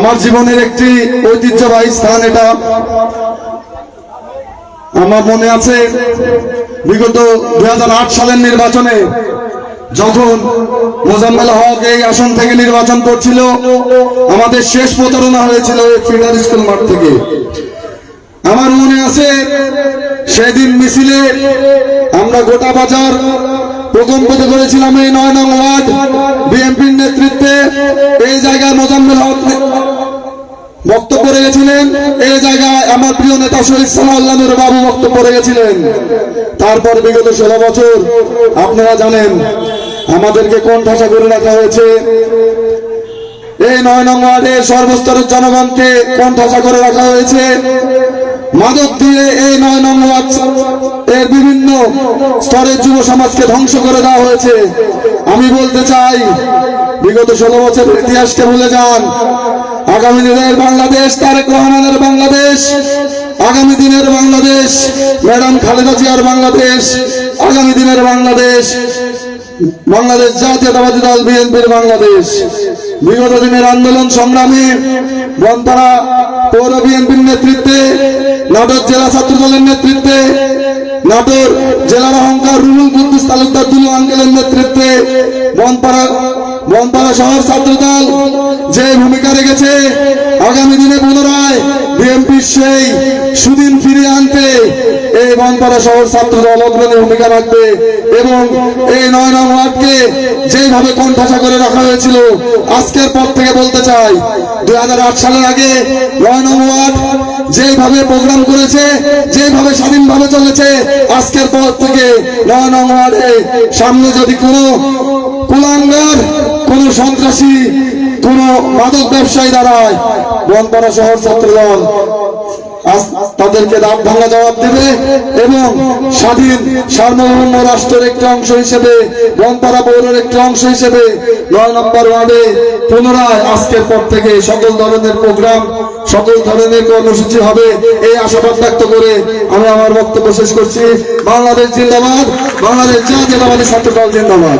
আমার জীবনের একটি ঐতিহ্যবাহী স্থান এটা। আমার মনে আছে, বিগত দু হাজার আট সালের নির্বাচনে যখন মোজাম্মেল হক এই আসন থেকে নির্বাচন করছিল, আমাদের শেষ প্রতারণা হয়েছিল এই ফিল্ডার স্কুল মাঠ থেকে। আমার মনে আছে, সেদিন মিছিলে আমরা গোটা বাজার প্রথম প্রকম্পিত করেছিলাম এই নয় নং ওয়ার্ড বিএনপির নেতৃত্বে। এই জায়গায় মোজাম্মেল হক বক্তব্য রেখেছিলেন। এই জায়গায় আমার প্রিয় নেতা শহীদ সাল্লাহ বাবু বক্তব্য রেখেছিলেন। তারপর বিগত ষোলো বছর, আপনারা জানেন, আমাদেরকে কোন ঠাসা করে রাখা হয়েছে। এই নয় নং ওয়ার্ডের সর্বস্তরের জনগণকে কোন ঠাসা করে রাখা হয়েছে। মাদক দিয়ে এই নয় নং এর বিভিন্ন স্তরের যুব সমাজকে ধ্বংস করে দেওয়া হয়েছে। আমি বলতে চাই, বিগত ষোলো বছরের ইতিহাসকে ভুলে যান। আগামী দিনের বাংলাদেশ, তারেক রহমানের বাংলাদেশ, আগামী দিনের বাংলাদেশ, ম্যাডাম খালেদা জিয়ার বাংলাদেশ, আগামী দিনের বাংলাদেশ বাংলাদেশ জাতীয়তাবাদী দল বিএনপির বাংলাদেশ। বিগত দিনের আন্দোলন সংগ্রামে বনপাড়া পৌর বিএনপির নেতৃত্বে, নাটোর জেলা ছাত্র দলের নেতৃত্বে, নাটোর জেলার অহংকার রুহুল কুদ্দুস তালুকদার দুলু আঙ্কেলের নেতৃত্বে বনপাড়া বনপাড়া শহর ছাত্র দল যে ভূমিকা রেখেছে, আগামী দিনে পুনরায় বিএনপির সেই সুদিন ফিরিয়ে আনতে এই বনপাড়া শহর ছাত্র দল অগ্রণী ভূমিকা রাখবে এবং এই নয় নং ওয়ার্ডকে যেভাবে কণ্ঠাসা করে রাখা হয়েছিল, আজকের পর থেকে বলতে চাই দুই সালের আগে নয় নং ওয়ার্ড যেভাবে প্রোগ্রাম করেছে যেভাবে স্বাধীনভাবে চলেছে, আজকের পর থেকে নয় নং ওয়ার্ডে সামনে যদি কোনো কুলাঙ্গার, কোনো সন্ত্রাসী, কোনো মাদক ব্যবসায়ী দাঁড়ায়, বনপাড়া শহর ছাত্রদল তাদেরকে দাঁত ভাঙা জবাব দেবে এবং স্বাধীন সার্বভৌম রাষ্ট্রের একটি অংশ হিসেবে বনপাড়া পৌরের একটি অংশ হিসেবে নয় নম্বর ওয়ার্ডে পুনরায় আজকের পর থেকে সকল ধরনের প্রোগ্রাম, সকল ধরনের কর্মসূচি হবে। এই আশাবাদ ব্যক্ত করে আমি আমার বক্তব্য শেষ করছি। বাংলাদেশ জিন্দাবাদ, বাংলাদেশ জাতীয়তাবাদী ছাত্র দল জিন্দাবাদ।